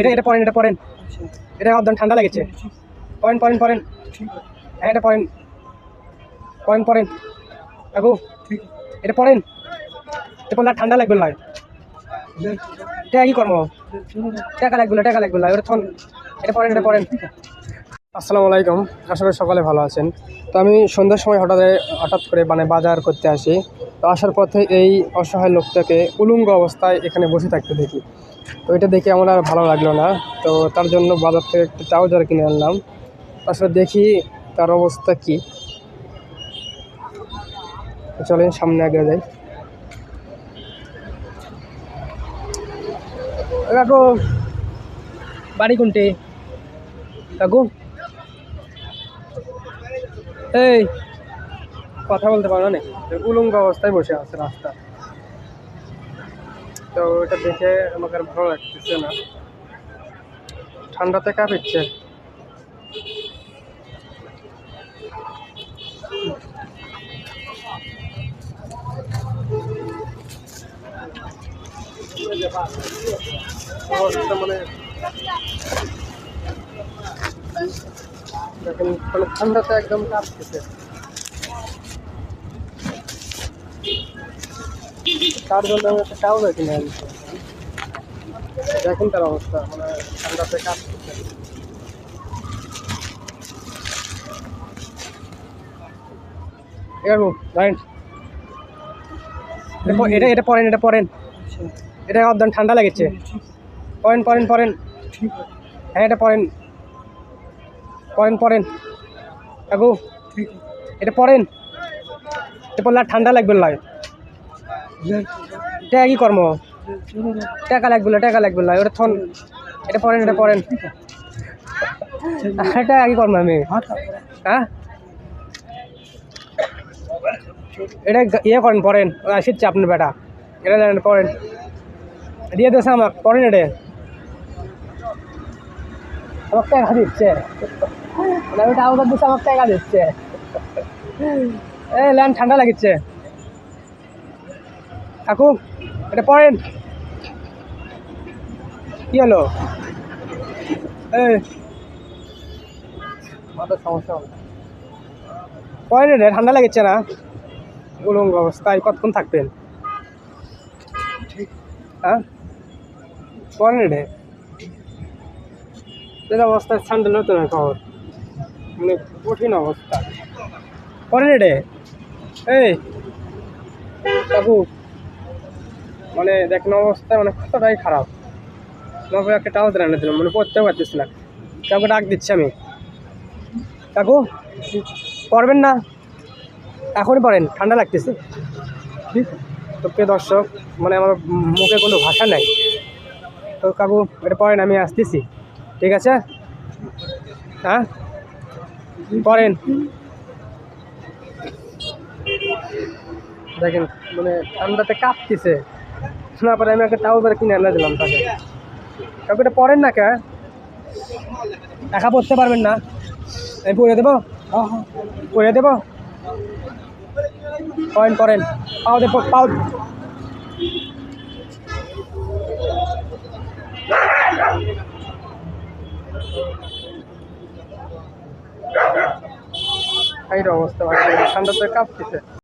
এটা এটা পড়েন এটা পড়েন। এটা একদম ঠান্ডা লেগেছে। পড়েন পড়েন পড়েন। হ্যাঁ এটা পড়েন। পড়েন পড়েন। কাকু এটা পড়েন। এটা পড়লে ঠান্ডা লাগবে না। এটা কি কর্ম টাকা লাগবে না, টাকা লাগবে না। থন এটা পড়েন এটা পড়েন। আসসালামু আলাইকুম। আশা করি সকালে ভালো আছেন। তো আমি সন্ধ্যার সময় হঠাৎ হঠাৎ করে মানে বাজার করতে আসি। তো আসার পথে এই অসহায় লোকটাকে উলুঙ্গ অবস্থায় এখানে বসে থাকতে দেখি। তো এটা দেখে আমার আর ভালো লাগল না। তো তার জন্য বাজার থেকে একটু ট্রাউজার কিনে আনলাম। আসলে দেখি তার অবস্থা কি। চলেন সামনে আগে যাই। কাকু, বাড়ি কোনটি? কাকু? এই কথা বলতে পারো না। উলঙ্গ অবস্থায় বসে আছে রাস্তা। তো এটা দেখে আমাকে ভালো লাগতেছে না। ঠান্ডাতে কাঁপিচ্ছে মানে মানে ঠান্ডাতে একদম কাঁপতেছে। তার জন্য আমি একটা টাউন কিনে আনছি দেখেন তার অবস্থা মানে ঠান্ডাতে এরকম রাইট এটা এটা পড়েন এটা পড়েন এটা একদম ঠান্ডা লেগেছে। পড়েন পড়েন পড়েন হ্যাঁ এটা পড়েন পড়েন পড়েন কাকু, এটা পড়েন এটা পড়লে ঠান্ডা লাগবে না। এটা কি কর্ম? টাকা লাগবে না, টাকা লাগবে না, ওটা থন। এটা পড়েন এটা পড়েন। এটা কি কর্ম আমি? হ্যাঁ? এটা ইয়ে করেন, পড়েন। আসিচ্ছে আপনার বেটা। এটা জানেন, পড়েন। দিয়ে দিয়েছে আমার, পড়েন এটা। আমাকে টাকা দিচ্ছে। আমি টাকা দিচ্ছে আমাকে টাকা দিচ্ছে। এই ল্যান্ড ঠান্ডা লাগিচ্ছে। কাকু এটা পড়েন কি হলো? সমস্যা পড়েন ঠান্ডা লাগছে না? উলঙ্গ অবস্থায় কতক্ষণ থাকবেন? হ্যাঁ? পড়েন রে। এই অবস্থায় স্যান্ডেল হতো না খবর। মানে কঠিন অবস্থা। পড়েন রে। এই কাকু মানে দেখেন অবস্থা মানে কতটাই খারাপ। তোমাকে একটা টাও এনে দিলাম মানে পড়তেও পারতেছি না। কাউকে ডাক দিচ্ছি আমি। কাকু, পড়বেন না? এখনই পড়েন, ঠান্ডা লাগতেছে। তো প্রিয় দর্শক মানে আমার মুখে কোনো ভাষা নেই। তো কাকু, এটা পড়েন, আমি আসতেছি। ঠিক আছে? হ্যাঁ? পড়েন। দেখেন মানে ঠান্ডাতে কাঁপতেছে। না পরে, আমি একটা টাউজার কিনে এনে দিলাম তাকে। কাউকে এটা পড়েন না কে? একা পড়তে পারবেন না। আমি পড়ে দেবো? পড়ে দেবো? পয়েন্ট করেন পাও দেবো পাও। এই অবস্থা ঠান্ডাতে কাঁপতেছে।